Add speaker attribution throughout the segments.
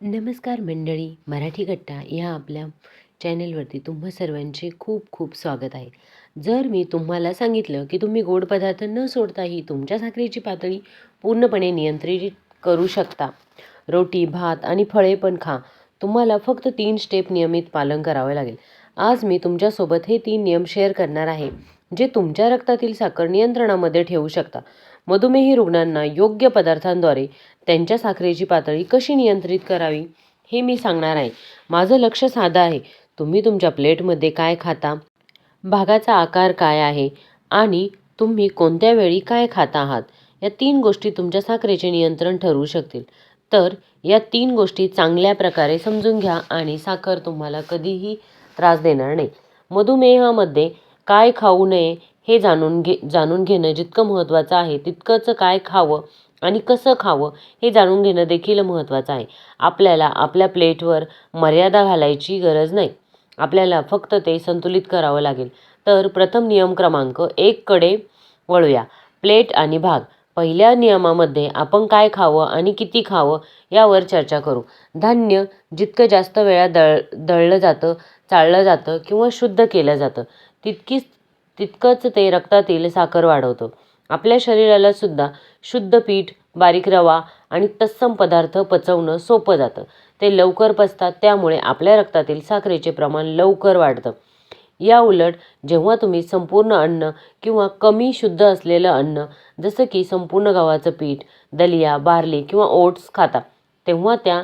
Speaker 1: नमस्कार मंडळी मराठी गट्टा या आपल्या चॅनलवरती तुम्हा सर्वांचे खूप खूप स्वागत आहे. जर मी तुम्हाला सांगितलं की तुम्ही गोड पदार्थ न सोडताही तुमच्या साखरेची पातळी पूर्णपणे नियंत्रित करू शकता. रोटी भात आणि फळे पण खा. तुम्हाला फक्त तीन स्टेप नियमित पालन करावे लागेल. आज मी तुमच्यासोबत हे तीन नियम शेअर करणार आहे. जे तुमच्या रक्तातील साखर नियंत्रणामध्ये ठेवू शकता. मधुमेही रुग्णांना योग्य पदार्थांद्वारे त्यांच्या साखरेची पातळी कशी नियंत्रित करावी हे मी सांगणार आहे. माझं लक्ष साधं आहे. तुम्ही तुमच्या प्लेटमध्ये काय खाता? भागाचा आकार काय आहे? आणि तुम्ही कोणत्या वेळी काय खाता आहात? या तीन गोष्टी तुमच्या साखरेचे नियंत्रण ठरवू शकतील. तर या तीन गोष्टी चांगल्या प्रकारे समजून घ्या आणि साखर तुम्हाला कधीही त्रास देणार नाही. मधुमेहामध्ये काय खाऊ नये हे जाणून घे जाणून घेणं जितकं महत्त्वाचं आहे तितकंच काय खावं आणि कसं खावं हे जाणून घेणं देखील महत्त्वाचं आहे. आपल्याला आपल्या प्लेटवर मर्यादा घालायची गरज नाही. आपल्याला फक्त ते संतुलित करावं लागेल. तर प्रथम नियम क्रमांक एककडे वळूया. प्लेट आणि भाग. पहिल्या नियमामध्ये आपण काय खावं आणि किती खावं यावर चर्चा करू. धान्य जितकं जास्त वेळा दळ दळलं जातं चाळलं जातं किंवा शुद्ध केलं जातं तितकीच तितकंच ते रक्तातील साखर वाढवतं. आपल्या शरीराला सुद्धा शुद्ध पीठ बारीक रवा आणि तत्सम पदार्थ पचवणं सोपं जातं. ते लवकर पचतात त्यामुळे आपल्या रक्तातील साखरेचे प्रमाण लवकर वाढतं. या उलट जेव्हा तुम्ही संपूर्ण अन्न किंवा कमी शुद्ध असलेलं अन्न जसं की संपूर्ण गव्हाचं पीठ दलिया बार्ली किंवा ओट्स खाता तेव्हा त्या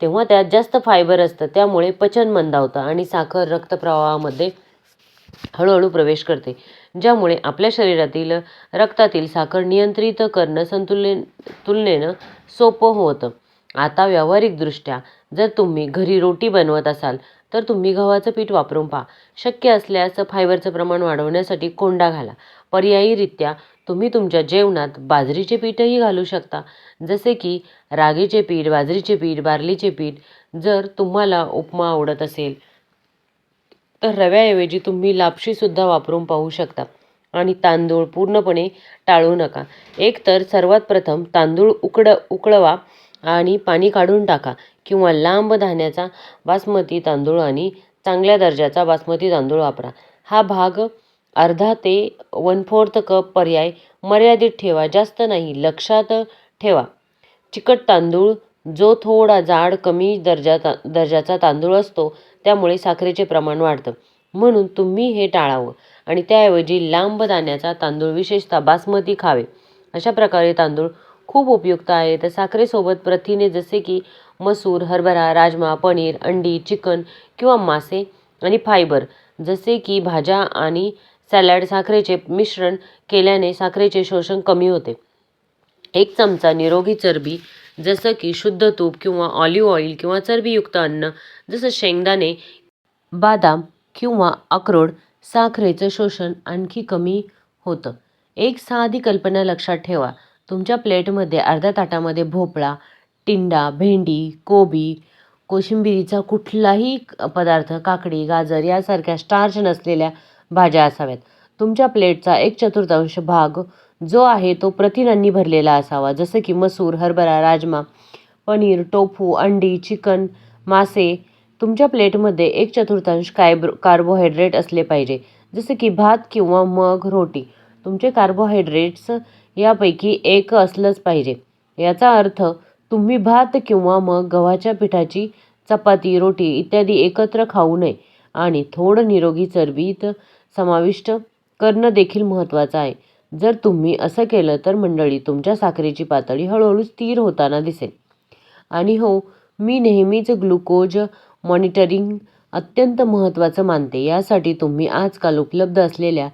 Speaker 1: तेव्हा त्यात जास्त फायबर असतं त्यामुळे पचन मंदावतं आणि साखर रक्तप्रवाहामध्ये हळूहळू प्रवेश करते ज्यामुळे आपल्या शरीरातील रक्तातील साखर नियंत्रित करणं संतुलन तुलनेनं सोपं होतं. आता व्यावहारिकदृष्ट्या जर तुम्ही घरी रोटी बनवत असाल तर तुम्ही गव्हाचं पीठ वापरून पहा. शक्य असल्यास फायबरचं प्रमाण वाढवण्यासाठी कोंडा घाला. पर्यायीरित्या तुम्ही तुमच्या जेवणात बाजरीचे पीठही घालू शकता. जसे की रागीचे पीठ बाजरीचे पीठ बार्लीचे पीठ जर तुम्हाला उपमा आवडत असेल तर रव्याऐवजी तुम्ही लापशीसुद्धा वापरून पाहू शकता. आणि तांदूळ पूर्णपणे टाळू नका. एकतर सर्वात प्रथम तांदूळ उकड उकळवा आणि पाणी काढून टाका किंवा लांब धान्याचा बासमती तांदूळ आणि चांगल्या दर्जाचा बासमती तांदूळ वापरा. हा भाग अर्धा ते वन फोर्थ कप पर्याय मर्यादित ठेवा जास्त नाही लक्षात ठेवा. चिकट तांदूळ जो थोडा जाड कमी दर्जा दर्जाचा तांदूळ असतो त्यामुळे साखरेचे प्रमाण वाढतं. म्हणून तुम्ही हे टाळावं आणि त्याऐवजी लांब दाण्याचा तांदूळ विशेषतः बासमती खावे. अशा प्रकारे तांदूळ खूप उपयुक्त आहे तर साखरेसोबत प्रथिने जसे की मसूर हरभरा राजमा पनीर अंडी चिकन किंवा मासे आणि फायबर जसे की भाज्या आणि सॅलड साखरेचे मिश्रण केल्याने साखरेचे शोषण कमी होते. एक चमचा निरोगी चरबी जसं की शुद्ध तूप किंवा ऑलिव्ह ऑइल किंवा चरबीयुक्त अन्न जसं शेंगदाणे बादाम किंवा अक्रोड साखरेचं शोषण आणखी कमी होतं. एक साधी कल्पना लक्षात ठेवा. तुमच्या प्लेटमध्ये अर्ध्या ताटामध्ये भोपळा टिंडा भेंडी कोबी कोशिंबिरीचा कुठलाही पदार्थ काकडी गाजर यासारख्या स्टार्च नसलेल्या भाज्या असाव्यात. तुमच्या प्लेटचा एक चतुर्थांश भाग जो आहे तो प्रथिनांनी भरलेला असावा. जसं की मसूर हरभरा राजमा पनीर टोफू अंडी चिकन मासे तुमच्या प्लेटमध्ये एक चतुर्थांश कायब्रो कार्बोहायड्रेट असले पाहिजे. जसं की भात किंवा मग रोटी. तुमचे कार्बोहायड्रेट्स यापैकी एक असलंच पाहिजे. याचा अर्थ तुम्ही भात किंवा मग गव्हाच्या पिठाची चपाती रोटी इत्यादी एकत्र खाऊ नये आणि थोडं निरोगी चरबीत समाविष्ट करणं देखील महत्त्वाचं आहे. जर तुम्ही असं केलं तर मंडळी तुमच्या साखरेची पातळी हळूहळू स्थिर होताना दिसेल. आणि हो मी नेहमीच ग्लुकोज मॉनिटरिंग अत्यंत महत्त्वाचं मानते. यासाठी तुम्ही आजकाल उपलब्ध असलेल्या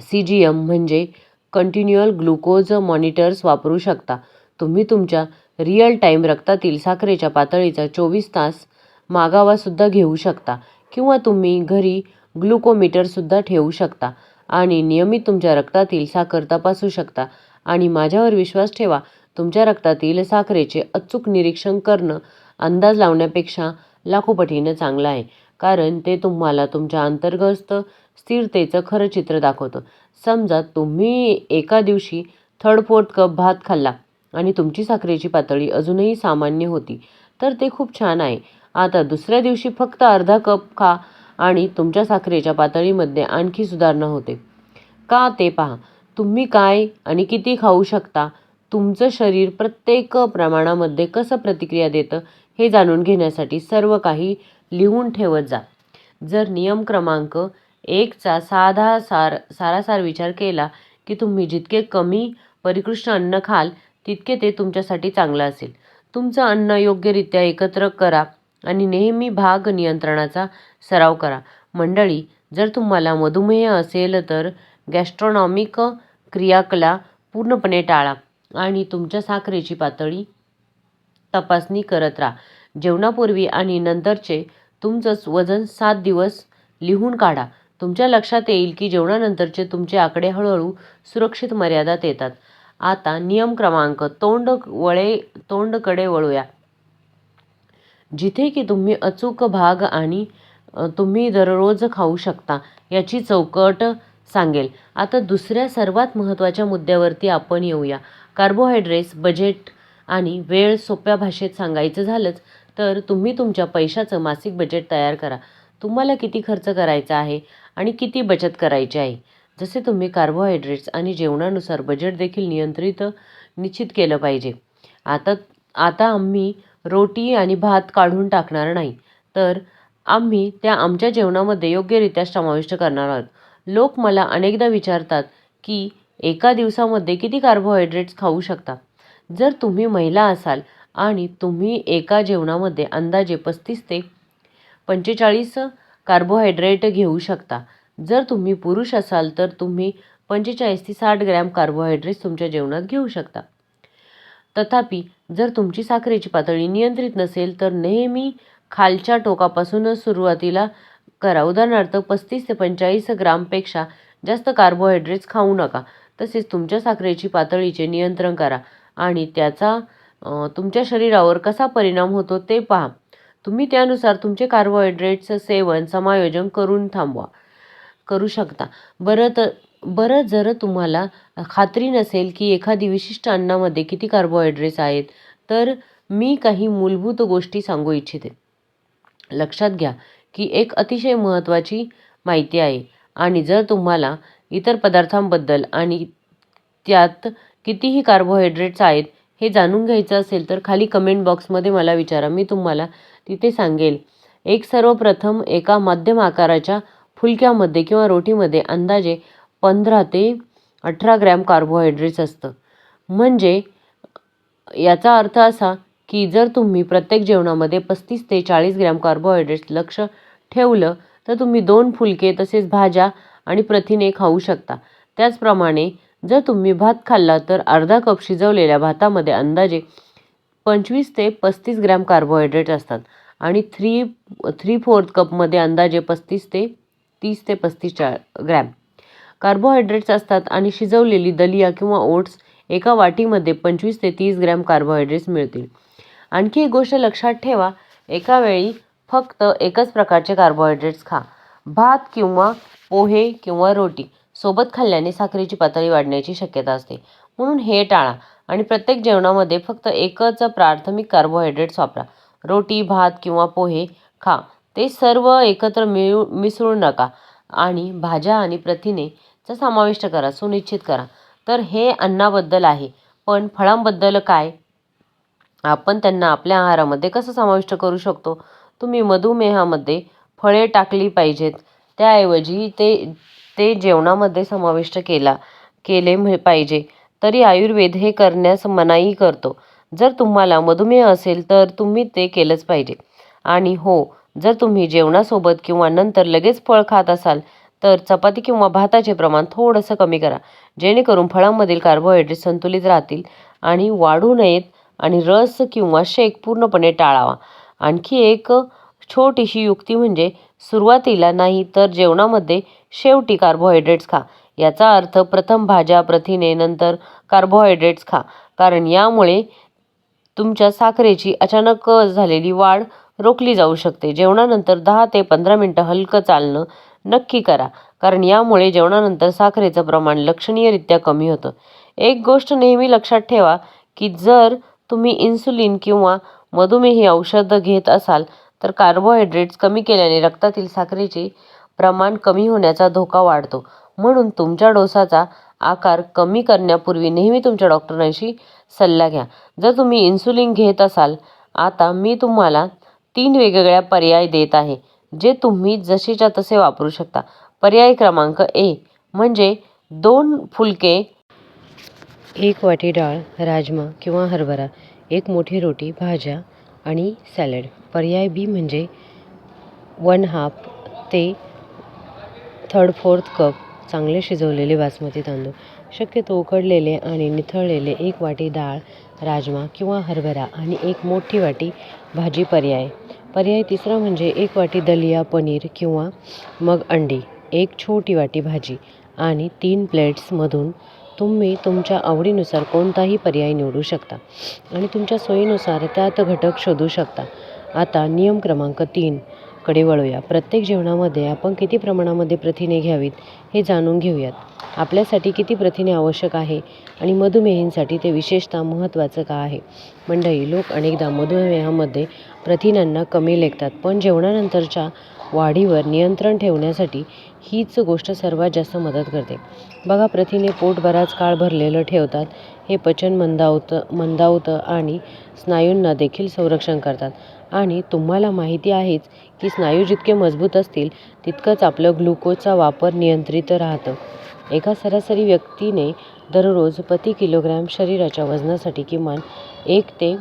Speaker 1: सी जी एम म्हणजे कंटिन्युअल ग्लुकोज मॉनिटर्स वापरू शकता. तुम्ही तुमच्या रिअल टाईम रक्तातील साखरेच्या पातळीचा चोवीस तास मागावासुद्धा घेऊ शकता. किंवा तुम्ही घरी ग्लुकोमीटरसुद्धा ठेवू शकता. आणि नियमित तुमच्या रक्तातील साखर तपासू शकता. आणि माझ्यावर विश्वास ठेवा तुमच्या रक्तातील साखरेचे अचूक निरीक्षण करणं अंदाज लावण्यापेक्षा लाखो पटीनं चांगलं आहे. कारण ते तुम्हाला तुमच्या अंतर्गत स्थिरतेचं खरं चित्र दाखवतं. समजा तुम्ही एका दिवशी थर्ड फोर्थ कप भात खाल्ला आणि तुमची साखरेची पातळी अजूनही सामान्य होती तर ते खूप छान आहे. आता दुसऱ्या दिवशी फक्त अर्धा कप खा आणि तुमच्या साखरेच्या पातळीमध्ये आणखी सुधारणा होते. का ते पहा. तुम्ही काय आणि किती खाऊ शकता? तुमचं शरीर प्रत्येक प्रमाणामध्ये कसं प्रतिक्रिया देतं हे जाणून घेण्यासाठी सर्व काही लिहून ठेवत जा. जर नियम क्रमांक एकचा साधा सार सारासार विचार केला की तुम्ही जितके कमी परिकृष्ट अन्न खाल तितके ते तुमच्यासाठी चांगलं असेल. तुमचं अन्न योग्यरित्या एकत्र करा. आणि नेहमी भाग नियंत्रणाचा सराव करा. मंडळी जर तुम्हाला मधुमेह असेल तर गॅस्ट्रॉनॉमिक क्रियाकला पूर्णपणे टाळा आणि तुमच्या साखरेची पातळी तपासणी करत राहा. जेवणापूर्वी आणि नंतरचे तुमचं वजन सात दिवस लिहून काढा. तुमच्या लक्षात येईल की जेवणानंतरचे तुमचे आकडे हळूहळू सुरक्षित मर्यादात येतात. आता नियम क्रमांक तोंड वळे तोंडकडे वळूया. जिथे की तुम्ही अचूक भाग आणि तुम्ही दररोज खाऊ शकता याची चौकट सांगेल. आता दुसऱ्या सर्वात महत्त्वाच्या मुद्द्यावरती आपण येऊया. कार्बोहायड्रेट्स बजेट आणि वेळ सोप्या भाषेत सांगायचं झालंच तर तुम्ही तुमच्या पैशाचं मासिक बजेट तयार करा. तुम्हाला किती खर्च करायचा आहे आणि किती बचत करायची आहे? जसे तुम्ही कार्बोहायड्रेट्स आणि जेवणानुसार बजेट देखील नियंत्रित निश्चित केलं पाहिजे. आता आता आम्ही रोटी आणि भात काढून टाकणार नाही. तर आम्ही त्या आमच्या जेवणामध्ये योग्यरित्या समाविष्ट करणार आहोत. लोक मला अनेकदा विचारतात की एका दिवसामध्ये किती कार्बोहायड्रेट्स खाऊ शकता? जर तुम्ही महिला असाल आणि तुम्ही एका जेवणामध्ये अंदाजे पस्तीस ते पंचेचाळीस कार्बोहायड्रेट घेऊ शकता. जर तुम्ही पुरुष असाल तर तुम्ही पंचेचाळीस ते साठ ग्रॅम कार्बोहायड्रेट्स तुमच्या जेवणात घेऊ शकता. तथापि जर तुमची साखरेची पातळी नियंत्रित नसेल तर नेहमी खालच्या टोकापासूनच सुरुवातीला करा. उदाहरणार्थ पस्तीस ते पंचेचाळीस ग्रामपेक्षा जास्त कार्बोहायड्रेट्स खाऊ नका. तसेच तुमच्या साखरेची पातळीचे नियंत्रण करा आणि त्याचा तुमच्या शरीरावर कसा परिणाम होतो ते पहा. तुम्ही त्यानुसार तुमचे कार्बोहायड्रेट्स सेवन समायोजन करून थांबवा. करू शकता. बरं तर बरं जर तुम्हाला खात्री नसेल की एखादी विशिष्ट अन्नामध्ये किती कार्बोहायड्रेट्स आहेत तर मी काही मूलभूत गोष्टी सांगू इच्छिते. लक्षात घ्या की एक अतिशय महत्त्वाची माहिती आहे आणि जर तुम्हाला इतर पदार्थांबद्दल आणि त्यात कितीही कार्बोहायड्रेट्स आहेत हे जाणून घ्यायचं असेल तर खाली कमेंट बॉक्समध्ये मला विचारा. मी तुम्हाला तिथे सांगेल. एक सर्वप्रथम एका मध्यम आकाराच्या फुलक्यामध्ये किंवा रोटीमध्ये अंदाजे पंधरा ते अठरा ग्रॅम कार्बोहायड्रेट्स असतं. म्हणजे याचा अर्थ असा की जर तुम्ही प्रत्येक जेवणामध्ये पस्तीस ते चाळीस ग्रॅम कार्बोहायड्रेट्स लक्ष ठेवलं तर तुम्ही दोन फुलके तसेच भाज्या आणि प्रथिने खाऊ शकता. त्याचप्रमाणे जर तुम्ही भात खाल्ला तर अर्धा कप शिजवलेल्या भातामध्ये अंदाजे पंचवीस ते पस्तीस ग्रॅम कार्बोहायड्रेट असतात आणि थ्री थ्री फोर्थ कपमध्ये अंदाजे पस्तीस ते तीस ते पस्तीस चा ग्रॅम. कार्बोहायड्रेट्स असतात आणि शिजवलेली दलिया किंवा ओट्स एका वाटीमध्ये पंचवीस ते तीस ग्रॅम कार्बोहायड्रेट्स मिळतील. आणखी एक गोष्ट लक्षात ठेवा एका वेळी फक्त एकच प्रकारचे कार्बोहायड्रेट्स खा. भात किंवा पोहे किंवा रोटी सोबत खाल्ल्याने साखरेची पातळी वाढण्याची शक्यता असते. म्हणून हे टाळा आणि प्रत्येक जेवणामध्ये फक्त एकच प्राथमिक कार्बोहायड्रेट्स वापरा. रोटी भात किंवा पोहे खा. ते सर्व एकत्र मिळू मिसळू नका. आणि भाज्या आणि प्रथिनेचा समाविष्ट करा सुनिश्चित करा. तर हे अन्नाबद्दल आहे. पण फळांबद्दल काय? आपण त्यांना आपल्या आहारामध्ये कसं समाविष्ट करू शकतो? तुम्ही मधुमेहामध्ये फळे टाकली पाहिजेत. त्याऐवजी ते ते जेवणामध्ये समाविष्ट केला केले पाहिजे. तरी आयुर्वेद हे करण्यास मनाई करतो. जर तुम्हाला मधुमेह असेल तर तुम्ही ते केलंच पाहिजे. आणि हो जर तुम्ही जेवणासोबत किंवा नंतर लगेच फळ खात असाल तर चपाती किंवा भाताचे प्रमाण थोडंसं कमी करा. जेणेकरून फळांमधील कार्बोहायड्रेट संतुलित राहतील आणि वाढू नयेत आणि रस किंवा शेक पूर्णपणे टाळावा. आणखी एक छोटीशी युक्ती म्हणजे सुरुवातीला नाही तर जेवणामध्ये शेवटी कार्बोहायड्रेट्स खा. याचा अर्थ प्रथम भाज्या प्रथिने नंतर कार्बोहायड्रेट्स खा. कारण यामुळे तुमच्या साखरेची अचानक झालेली वाढ रोखली जाऊ शकते. जेवणानंतर दहा ते पंधरा मिनटं हलकं चालणं नक्की करा कारण यामुळे जेवणानंतर साखरेचं प्रमाण लक्षणीयरित्या कमी होतं. एक गोष्ट नेहमी लक्षात ठेवा की जर तुम्ही इन्सुलिन किंवा मधुमेही औषधं घेत असाल तर कार्बोहायड्रेट्स कमी केल्याने रक्तातील साखरेचे प्रमाण कमी होण्याचा धोका वाढतो. म्हणून तुमच्या डोसाचा आकार कमी करण्यापूर्वी नेहमी तुमच्या डॉक्टरांशी सल्ला घ्या. जर तुम्ही इन्सुलिन घेत असाल आता मी तुम्हाला तीन वेगवेगळ्या पर्याय देत आहे जे तुम्ही जसेच्या तसे वापरू शकता. पर्याय क्रमांक ए म्हणजे दोन फुलके एक वाटी डाळ राजमा किंवा हरभरा एक मोठी रोटी भाज्या आणि सॅलड. पर्याय बी म्हणजे वन हाफ ते थर्ड फोर्थ कप चांगले शिजवलेले बासमती तांदूळ. शक्यतो उकडलेले आणि निथळलेले एक वाटी डाळ राजमा किंवा हरभरा आणि एक मोठी वाटी भाजी पर्याय. पर्याय तिसरा म्हणजे एक वाटी दलिया पनीर किंवा मग अंडी एक छोटी वाटी भाजी आणि तीन प्लेट्समधून तुम्ही तुमच्या आवडीनुसार कोणताही पर्याय निवडू शकता आणि तुमच्या सोयीनुसार त्यात घटक शोधू शकता. आता नियम क्रमांक तीन कडे वळूया. प्रत्येक जेवणामध्ये आपण किती प्रमाणामध्ये प्रथिने घ्यावीत हे जाणून घेऊयात. आपल्यासाठी किती प्रथिने आवश्यक आहे आणि मधुमेहींसाठी ते विशेषतः महत्त्वाचं का आहे? मंडळी लोक अनेकदा मधुमेहामध्ये प्रथिनांना कमी लेखतात पण जेवणानंतरच्या वाढीवर नियंत्रण ठेवण्यासाठी हीच गोष्ट सर्वात जास्त मदत करते. बघा प्रथिने पोट बराच काळ भरलेलं ठेवतात. हे पचन मंदावतं मंदावतं आणि स्नायूंना देखील संरक्षण करतात. आणि तुम्हाला माहिती आहेच की स्नायू जितके मजबूत असतील तितकंच आपलं ग्लुकोजचा वापर नियंत्रित राहतं. एका सरासरी व्यक्तीने दररोज प्रति किलोग्रॅम शरीराच्या वजनासाठी किमान एक ते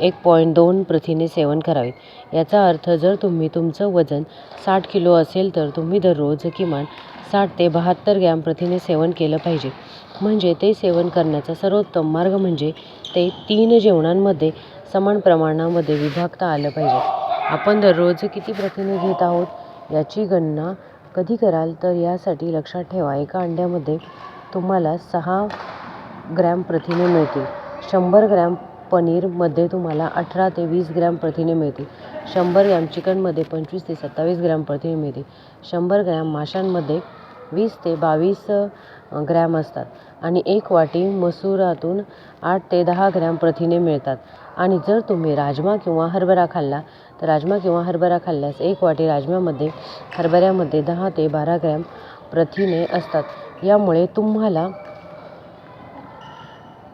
Speaker 1: एक पॉईंट दोन प्रथिने सेवन करावीत. याचा अर्थ जर तुम्ही तुमचं वजन साठ किलो असेल तर तुम्ही दररोज किमान साठ ते बहात्तर ग्रॅम प्रथिने सेवन केलं पाहिजे. म्हणजे ते सेवन करण्याचा सर्वोत्तम मार्ग म्हणजे ते तीन जेवणांमध्ये समान प्रमाणामध्ये विभागता आलं पाहिजे. आपण दररोज किती प्रथिने घेत आहोत याची गणना कधी कराल? तर यासाठी लक्षात ठेवा एका अंड्यामध्ये तुम्हाला सहा ग्रॅम प्रथिने मिळतील. शंभर ग्रॅम पनीरमध्ये तुम्हाला अठरा ते वीस ग्रॅम प्रथिने मिळतील. शंभर ग्रॅम चिकनमध्ये पंचवीस ते सत्तावीस ग्रॅम प्रथिने मिळतील. शंभर ग्रॅम माशांमध्ये वीस ते बावीस ग्रॅम असतात आणि एक वाटी मसुरातून आठ ते दहा ग्रॅम प्रथिने मिळतात. आणि जर तुम्ही राजमा किंवा हरभरा खाल्ला तर राजमा किंवा हरभरा खाल्ल्यास एक वाटी राजम्यामध्ये हरभऱ्यामध्ये दहा ते बारा ग्रॅम प्रथिने असतात. यामुळे तुम्हाला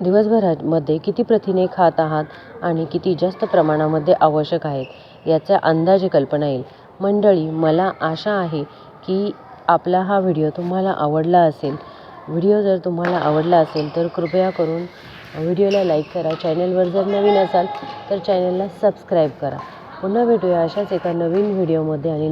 Speaker 1: दिवसभरामध्ये किती प्रथिने खात आहात आणि किती जास्त प्रमाणामध्ये आवश्यक आहेत याचा अंदाजे कल्पना येईल. मंडळी मला आशा आहे की आपला हा व्हिडिओ तुम्हाला आवडला असेल. व्हिडिओ जर तुम्हाला आवडला असेल तर कृपया करून व्हिडिओला लाईक करा. चॅनलवर जर नवीन असाल तर चॅनलला सबस्क्राईब करा. पुन्हा भेटूया अशाच एका नवीन व्हिडिओमध्ये आणि